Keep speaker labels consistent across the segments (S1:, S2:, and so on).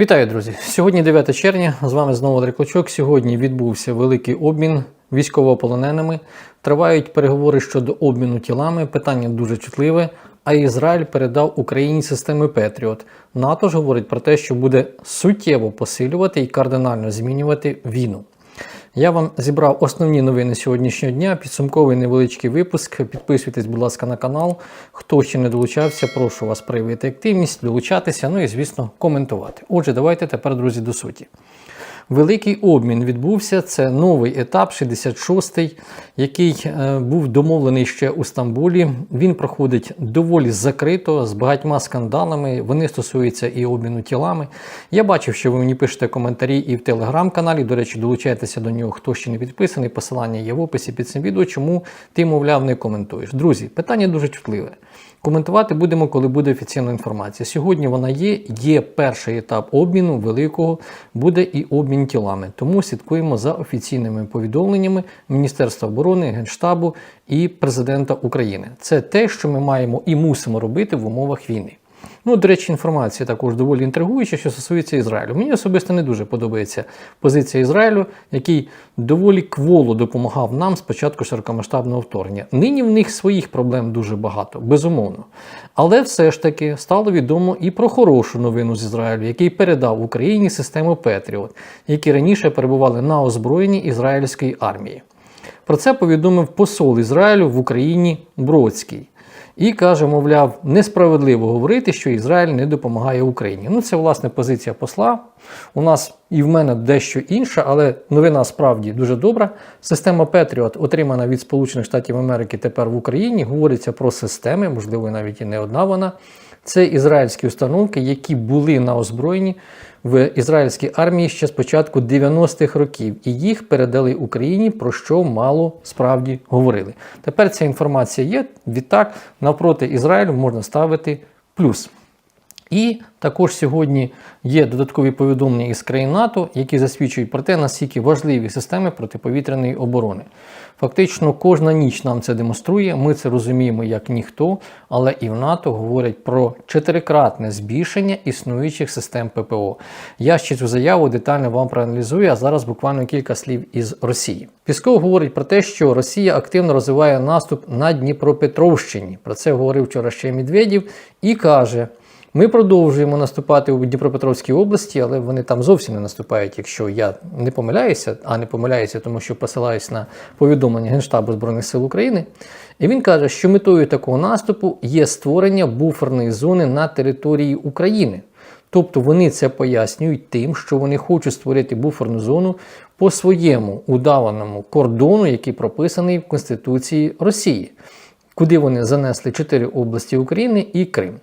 S1: Вітаю, друзі! Сьогодні 9 червня. З вами знову Андрій Клочок. Сьогодні відбувся великий обмін військовополоненими. Тривають переговори щодо обміну тілами. Питання дуже чутливе. А Ізраїль передав Україні системи Петріот. НАТО ж говорить про те, що буде суттєво посилювати і кардинально змінювати війну. Я вам зібрав основні новини сьогоднішнього дня. Підсумковий невеличкий випуск. Підписуйтесь, будь ласка, на канал. Хто ще не долучався, прошу вас проявити активність, долучатися, ну і, звісно, коментувати. Отже, давайте тепер, друзі, до суті. Великий обмін відбувся. Це новий етап, 66-й, який е, був домовлений ще у Стамбулі. Він проходить доволі закрито з багатьма скандалами. Вони стосуються і обміну тілами. Я бачив, що ви мені пишете коментарі і в телеграм-каналі. До речі, долучайтеся до нього, хто ще не підписаний. Посилання є в описі під цим відео. Чому ти, мовляв, не коментуєш? Друзі, питання дуже чутливе. Коментувати будемо, коли буде офіційна інформація. Сьогодні вона є. Є перший етап обміну великого, буде і обмін тілами. Тому слідкуємо за офіційними повідомленнями Міністерства оборони, Генштабу і президента України. Це те, що ми маємо і мусимо робити в умовах війни. Ну, до речі, інформація також доволі інтригуюча, що стосується Ізраїлю. Мені особисто не дуже подобається позиція Ізраїлю, який доволі кволо допомагав нам з початку широкомасштабного вторгнення. Нині в них своїх проблем дуже багато, безумовно. Але все ж таки стало відомо і про хорошу новину з Ізраїлю, який передав Україні систему Петріот, які раніше перебували на озброєнні ізраїльської армії. Про це повідомив посол Ізраїлю в Україні Бродський. І каже, мовляв, несправедливо говорити, що Ізраїль не допомагає Україні. Ну, це власне позиція посла. У нас і в мене дещо інша, але новина справді дуже добра. Система Петріот, отримана від Сполучених Штатів Америки тепер в Україні. Говориться про системи, можливо, навіть і не одна вона. Це ізраїльські установки, які були на озброєнні в ізраїльській армії ще з початку 90-х років, і їх передали Україні, про що мало справді говорили. Тепер ця інформація є. Відтак, навпроти Ізраїлю можна ставити плюс. І також сьогодні є додаткові повідомлення із країн НАТО, які засвідчують про те, наскільки важливі системи протиповітряної оборони. Фактично, кожна ніч нам це демонструє. Ми це розуміємо як ніхто, але і в НАТО говорять про чотирикратне збільшення існуючих систем ППО. Я ще цю заяву детально вам проаналізую, а зараз буквально кілька слів із Росії. Пісков говорить про те, що Росія активно розвиває наступ на Дніпропетровщині. Про це говорив вчора ще Медведєв і каже. Ми продовжуємо наступати у Дніпропетровській області, але вони там зовсім не наступають, якщо я не помиляюся, а не помиляюся, тому що посилаюсь на повідомлення Генштабу Збройних сил України. І він каже, що метою такого наступу є створення буферної зони на території України. Тобто вони це пояснюють тим, що вони хочуть створити буферну зону по своєму удаваному кордону, який прописаний в Конституції Росії, куди вони занесли чотири області України і Крим.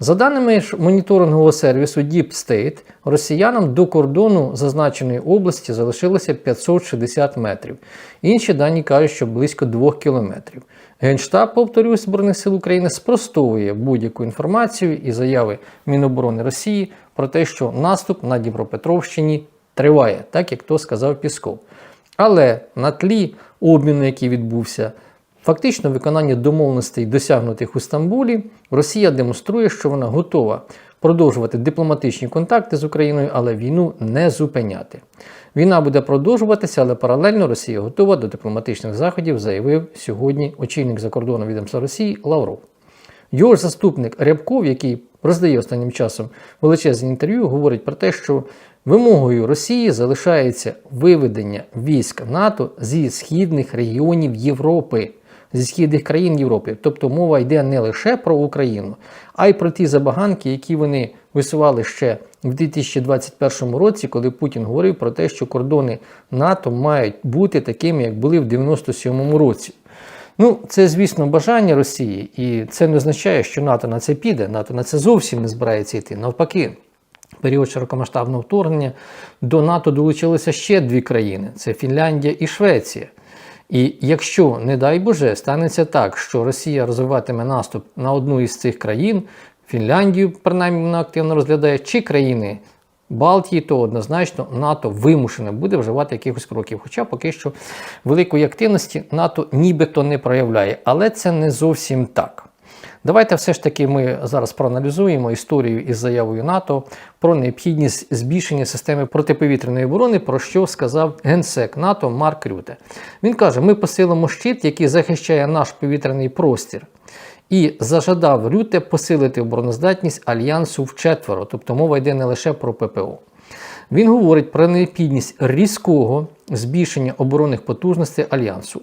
S1: За даними моніторингового сервісу Deep State, росіянам до кордону зазначеної області залишилося 560 метрів. Інші дані кажуть, що близько 2 кілометрів. Генштаб, повторюсь, Збройних сил України спростовує будь-яку інформацію і заяви Міноборони Росії про те, що наступ на Дніпропетровщині триває, так як то сказав Пісков. Але на тлі обміну, який відбувся, Фактично, виконання домовленостей, досягнутих у Стамбулі, Росія демонструє, що вона готова продовжувати дипломатичні контакти з Україною, але війну не зупиняти. Війна буде продовжуватися, але паралельно Росія готова до дипломатичних заходів, заявив сьогодні очільник закордонного відомства Росії Лавров. Його ж заступник Рябков, який роздає останнім часом величезні інтерв'ю, говорить про те, що вимогою Росії залишається виведення військ НАТО зі східних регіонів Європи зі східних країн Європи. Тобто мова йде не лише про Україну, а й про ті забаганки, які вони висували ще в 2021 році, коли Путін говорив про те, що кордони НАТО мають бути такими, як були в 97-му році. Ну, це, звісно, бажання Росії, і це не означає, що НАТО на це піде. НАТО на це зовсім не збирається йти. Навпаки, період широкомасштабного вторгнення до НАТО долучилися ще дві країни: це Фінляндія і Швеція. І якщо, не дай Боже, станеться так, що Росія розвиватиме наступ на одну із цих країн, Фінляндію, принаймні вона активно розглядає, чи країни Балтії, то однозначно НАТО вимушене буде вживати якихось кроків. Хоча поки що великої активності НАТО нібито не проявляє, але це не зовсім так. Давайте все ж таки ми зараз проаналізуємо історію із заявою НАТО про необхідність збільшення системи протиповітряної оборони, про що сказав генсек НАТО Марк Рюте. Він каже: ми посилимо щит, який захищає наш повітряний простір. І зажадав Рюте посилити обороноздатність альянсу вчетверо, тобто мова йде не лише про ППО. Він говорить про необхідність різкого збільшення оборонних потужностей альянсу.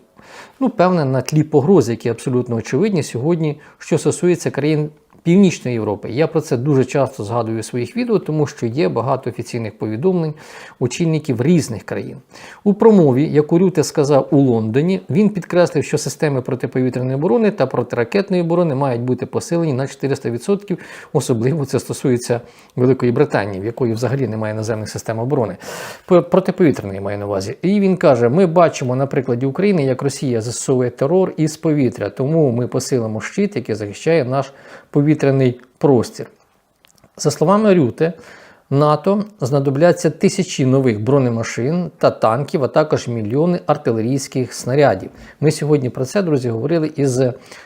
S1: Ну, певне, на тлі погроз, які абсолютно очевидні сьогодні, що стосується країн Північної Європи. Я про це дуже часто згадую у своїх відео, тому що є багато офіційних повідомлень очільників різних країн. У промові, яку Рюте сказав у Лондоні, він підкреслив, що системи протиповітряної оборони та протиракетної оборони мають бути посилені на 400%. Особливо це стосується Великої Британії, в якої взагалі немає наземних систем оборони. Протиповітряної маю на увазі. І він каже: ми бачимо на прикладі України, як Росія застосовує терор із повітря, тому ми посилимо щит, який захищає наш повітряний простір. За словами Рюте, НАТО знадобляться тисячі нових бронемашин та танків, а також мільйони артилерійських снарядів. Ми сьогодні про це, друзі, говорили із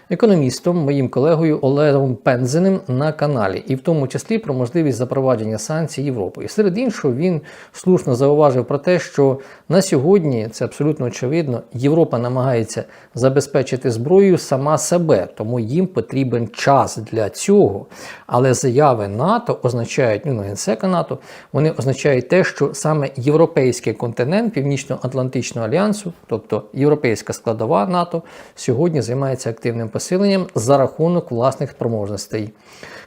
S1: економістом, моїм колегою Олегом Пензеним на каналі, і в тому числі про можливість запровадження санкцій Європи. І серед іншого він слушно зауважив про те, що на сьогодні це абсолютно очевидно. Європа намагається забезпечити зброєю сама себе, тому їм потрібен час для цього. Але заяви НАТО означають, ну, генсека НАТО, вони означають те, що саме європейський континент Північно-Атлантичного альянсу, тобто європейська складова НАТО, сьогодні займається активним посиленням за рахунок власних спроможностей.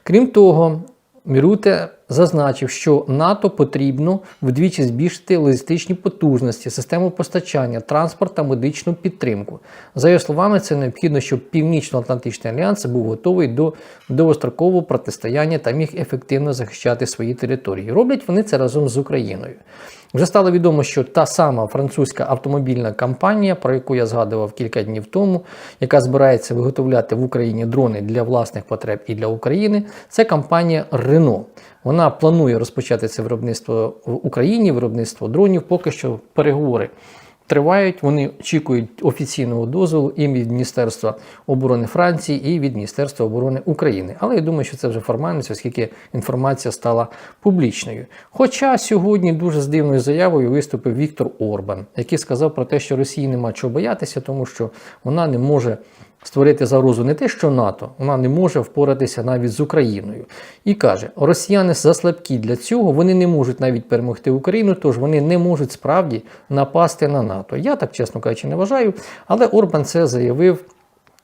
S1: Крім того, Міруте зазначив, що НАТО потрібно вдвічі збільшити логістичні потужності, систему постачання, транспорт та медичну підтримку. За його словами, це необхідно, щоб Північно-Атлантичний альянс був готовий до довгострокового протистояння та міг ефективно захищати свої території. Роблять вони це разом з Україною. Вже стало відомо, що та сама французька автомобільна компанія, про яку я згадував кілька днів тому, яка збирається виготовляти в Україні дрони для власних потреб і для України, це компанія Renault. Вона планує розпочати це виробництво в Україні, виробництво дронів. Поки що переговори тривають. Вони очікують офіційного дозволу і від Міністерства оборони Франції, і від Міністерства оборони України. Але я думаю, що це вже формальність, оскільки інформація стала публічною. Хоча сьогодні дуже з дивною заявою виступив Віктор Орбан, який сказав про те, що Росії нема чого боятися, тому що вона не може. Створити загрозу не те, що НАТО, вона не може впоратися навіть з Україною. І каже: росіяни заслабкі для цього, вони не можуть навіть перемогти Україну, тож вони не можуть справді напасти на НАТО. Я так, чесно кажучи, не вважаю, але Орбан це заявив.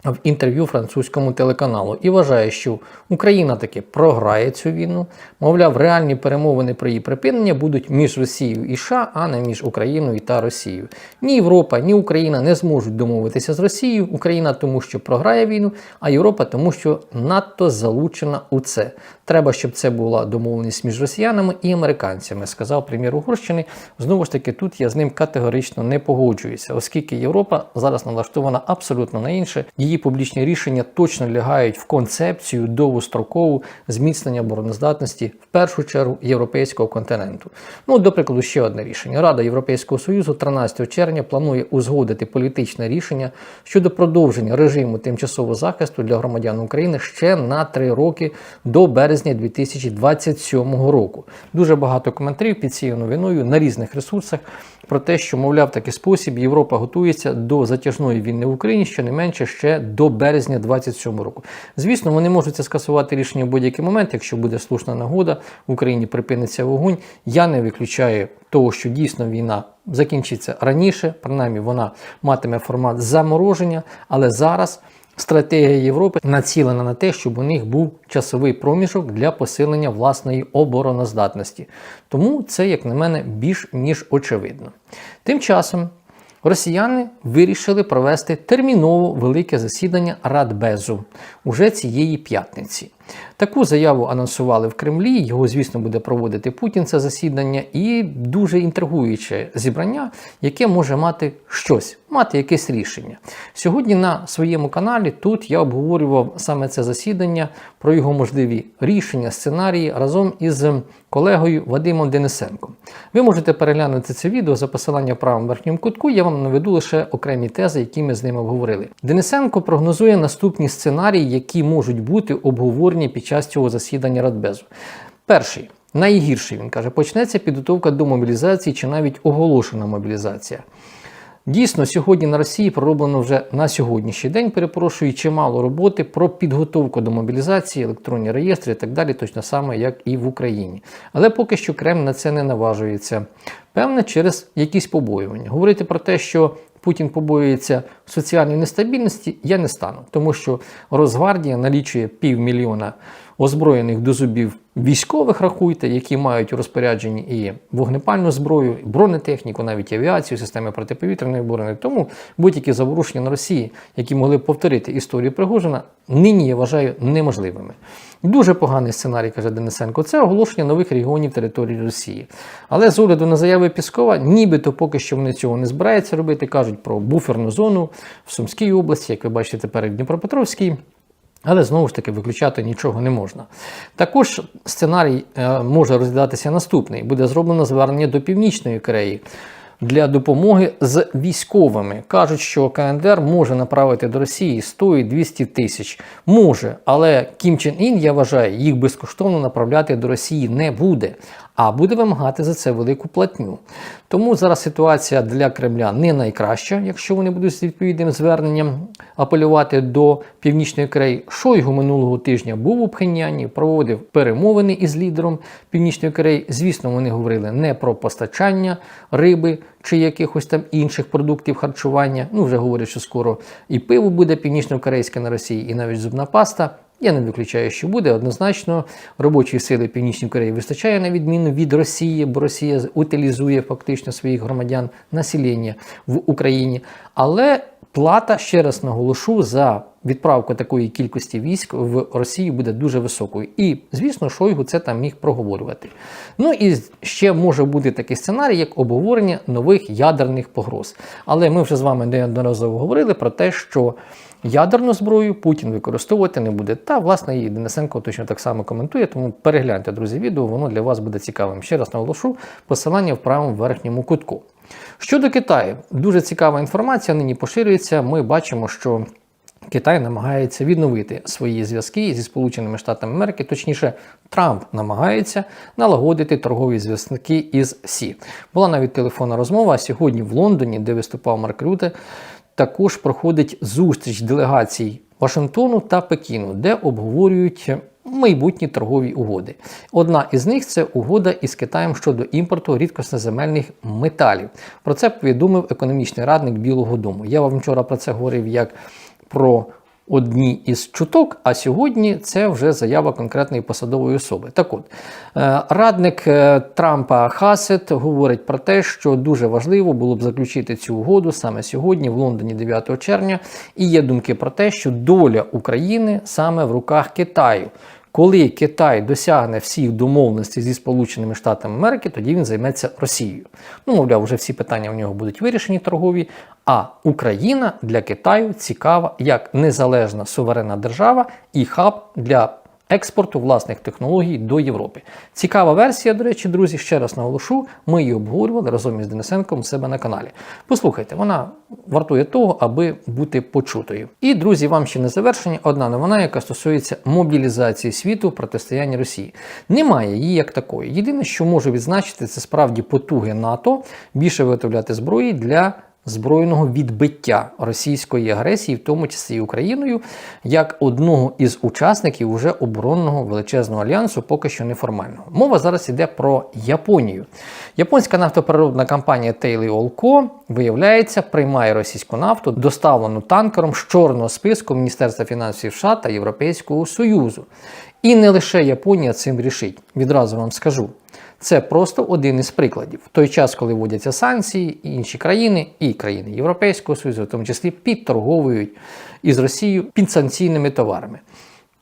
S1: В інтерв'ю французькому телеканалу і вважає, що Україна таки програє цю війну. Мовляв, реальні перемовини про її припинення будуть між Росією і США, а не між Україною та Росією. Ні Європа, ні Україна не зможуть домовитися з Росією. Україна тому, що програє війну, а Європа тому, що надто залучена у це. Треба, щоб це була домовленість між росіянами і американцями, сказав прем'єр Угорщини. Знову ж таки, тут я з ним категорично не погоджуюся, оскільки Європа зараз налаштована абсолютно на інше. Її публічні рішення точно лягають в концепцію довгострокову зміцнення обороноздатності в першу чергу європейського континенту. Ну, до прикладу, ще одне рішення. Рада Європейського Союзу 13 червня планує узгодити політичне рішення щодо продовження режиму тимчасового захисту для громадян України ще на три роки до березня 2027 року. Дуже багато коментарів під цією новиною на різних ресурсах про те, що, мовляв, такий спосіб Європа готується до затяжної війни в Україні щонайменше ще до березня 2027 року. Звісно, вони можуть це скасувати рішення в будь-який момент, якщо буде слушна нагода, в Україні припиниться вогонь. Я не виключаю того, що дійсно війна закінчиться раніше, принаймні вона матиме формат замороження, але зараз. Стратегія Європи націлена на те, щоб у них був часовий проміжок для посилення власної обороноздатності. Тому це, як на мене, більш ніж очевидно. Тим часом росіяни вирішили провести терміново велике засідання Радбезу уже цієї п'ятниці. Таку заяву анонсували в Кремлі. Його, звісно, буде проводити Путін це засідання, і дуже інтригуюче зібрання, яке може мати щось, мати якесь рішення. Сьогодні на своєму каналі тут я обговорював саме це засідання про його можливі рішення, сценарії разом із колегою Вадимом Денисенком. Ви можете переглянути це відео за посиланням в правому верхньому кутку. Я вам наведу лише окремі тези, які ми з ними обговорили. Денисенко прогнозує наступні сценарії, які можуть бути обговорені під час цього засідання Радбезу. Перший. Найгірший він каже, почнеться підготовка до мобілізації чи навіть оголошена мобілізація. Дійсно, сьогодні на Росії пророблено вже на сьогоднішній день, перепрошую, чимало роботи про підготовку до мобілізації, електронні реєстри і так далі, точно саме, як і в Україні. Але поки що Кремль на це не наважується. Певне, через якісь побоювання. Говорити про те, що Путін побоюється соціальної нестабільності, я не стану, тому що Росгвардія налічує півмільйона озброєних до зубів військових, рахуйте, які мають у розпорядженні і вогнепальну зброю, і бронетехніку, навіть авіацію, системи протиповітряної оборони. Тому будь-які заворушення на Росії, які могли б повторити історію Пригожина, нині я вважаю неможливими. Дуже поганий сценарій, каже Денисенко, це оголошення нових регіонів території Росії. Але з огляду на заяви Піскова, нібито поки що вони цього не збираються робити. кажуть про буферну зону в Сумській області, як ви бачите, тепер і в Дніпропетровській. Але знову ж таки виключати нічого не можна. Також сценарій е, може розглядатися наступний: буде зроблено звернення до Північної Кореї для допомоги з військовими. Кажуть, що КНДР може направити до Росії 100 і 200 тисяч. Може, але Кім Чен Ін, я вважаю, їх безкоштовно направляти до Росії не буде, а буде вимагати за це велику платню. Тому зараз ситуація для Кремля не найкраща, якщо вони будуть з відповідним зверненням апелювати до Північної Кореї. Шойгу минулого тижня був у Пхеньяні, проводив перемовини із лідером Північної Кореї. Звісно, вони говорили не про постачання риби чи якихось там інших продуктів харчування. Ну, вже говорять, що скоро і пиво буде північно-корейське на Росії, і навіть зубна паста. Я не виключаю, що буде однозначно. Робочої сили Північної Кореї вистачає на відміну від Росії, бо Росія утилізує фактично своїх громадян населення в Україні. Але плата, ще раз наголошу, за відправку такої кількості військ в Росію буде дуже високою. І, звісно, Шойгу це там міг проговорювати. Ну і ще може бути такий сценарій, як обговорення нових ядерних погроз. Але ми вже з вами неодноразово говорили про те, що. Ядерну зброю Путін використовувати не буде. Та, власне, і Денисенко точно так само коментує, тому перегляньте, друзі, відео, воно для вас буде цікавим. Ще раз наголошу посилання в правому верхньому кутку. Щодо Китаю, дуже цікава інформація нині поширюється. Ми бачимо, що Китай намагається відновити свої зв'язки зі Сполученими Штатами Америки, точніше, Трамп намагається налагодити торгові зв'язки із Сі. Була навіть телефонна розмова сьогодні в Лондоні, де виступав Марк Рюте, також проходить зустріч делегацій Вашингтону та Пекіну, де обговорюють майбутні торгові угоди. Одна із них це угода із Китаєм щодо імпорту рідкосноземельних металів. Про це повідомив економічний радник Білого Дому. Я вам вчора про це говорив як про одні із чуток, а сьогодні це вже заява конкретної посадової особи. Так от, е, радник е, Трампа Хасет говорить про те, що дуже важливо було б заключити цю угоду саме сьогодні, в Лондоні, 9 червня. І є думки про те, що доля України саме в руках Китаю. Коли Китай досягне всіх домовленостей зі Сполученими Штатами Америки, тоді він займеться Росією. Ну, мовляв, вже всі питання в нього будуть вирішені торгові. А Україна для Китаю цікава як незалежна суверенна держава і хаб для експорту власних технологій до Європи. Цікава версія, до речі, друзі, ще раз наголошу, ми її обговорювали разом із Денисенком у себе на каналі. Послухайте, вона вартує того, аби бути почутою. І, друзі, вам ще не завершення одна новина, яка стосується мобілізації світу в протистоянні Росії. Немає її як такої. Єдине, що можу відзначити, це справді потуги НАТО більше виготовляти зброї для збройного відбиття російської агресії, в тому числі Україною, як одного із учасників уже оборонного величезного альянсу, поки що неформального. Мова зараз йде про Японію. Японська нафтопереробна компанія Тейлі Олко, виявляється, приймає російську нафту, доставлену танкером з чорного списку Міністерства фінансів США та Європейського Союзу. І не лише Японія цим рішить. Відразу вам скажу. Це просто один із прикладів. В той час, коли вводяться санкції, інші країни і країни Європейського Союзу, в тому числі підторговують із Росією підсанкційними товарами.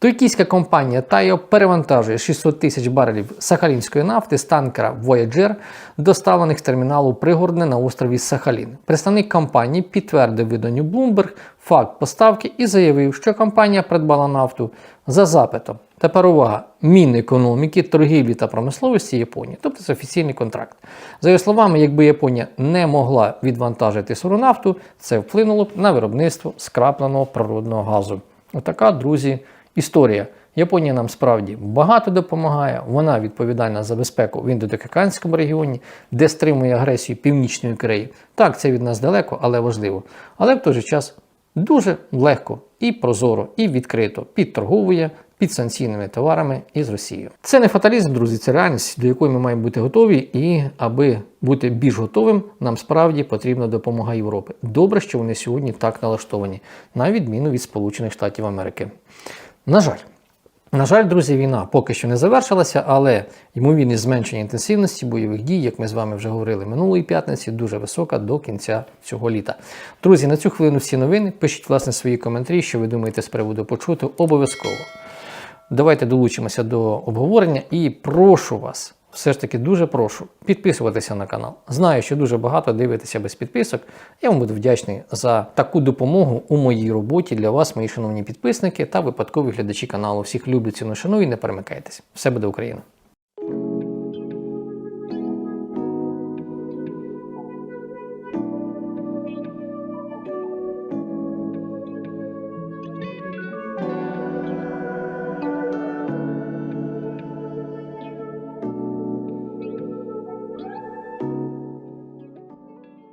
S1: Туркійська компанія Тайо перевантажує 600 тисяч барелів сахалінської нафти з танкера Voyager, доставлених з терміналу Пригордне на острові Сахалін. Представник компанії підтвердив виданню Bloomberg факт поставки і заявив, що компанія придбала нафту за запитом. Тепер увага Мінекономіки, торгівлі та промисловості Японії, тобто це офіційний контракт. За його словами, якби Японія не могла відвантажити сиру нафту, це вплинуло б на виробництво скрапленого природного газу. Отака, друзі, історія. Японія нам справді багато допомагає. Вона відповідальна за безпеку в індотиканському регіоні, де стримує агресію Північної Кореї. Так, це від нас далеко, але важливо. Але в той же час дуже легко і прозоро, і відкрито підторговує підсанкційними товарами із Росією. Це не фаталізм, друзі, це реальність, до якої ми маємо бути готові. І аби бути більш готовим, нам справді потрібна допомога Європи. Добре, що вони сьогодні так налаштовані, на відміну від Сполучених Штатів Америки. На жаль. На жаль, друзі, війна поки що не завершилася, але ймовірність зменшення інтенсивності бойових дій, як ми з вами вже говорили минулої п'ятниці, дуже висока до кінця цього літа. Друзі, на цю хвилину всі новини. Пишіть власне свої коментарі, що ви думаєте з приводу почути. Обов'язково. Давайте долучимося до обговорення і прошу вас, все ж таки дуже прошу підписуватися на канал. Знаю, що дуже багато дивитеся без підписок. Я вам буду вдячний за таку допомогу у моїй роботі для вас, мої шановні підписники та випадкові глядачі каналу. Всіх люблю, ціну шаную і не перемикайтесь. Все буде Україна!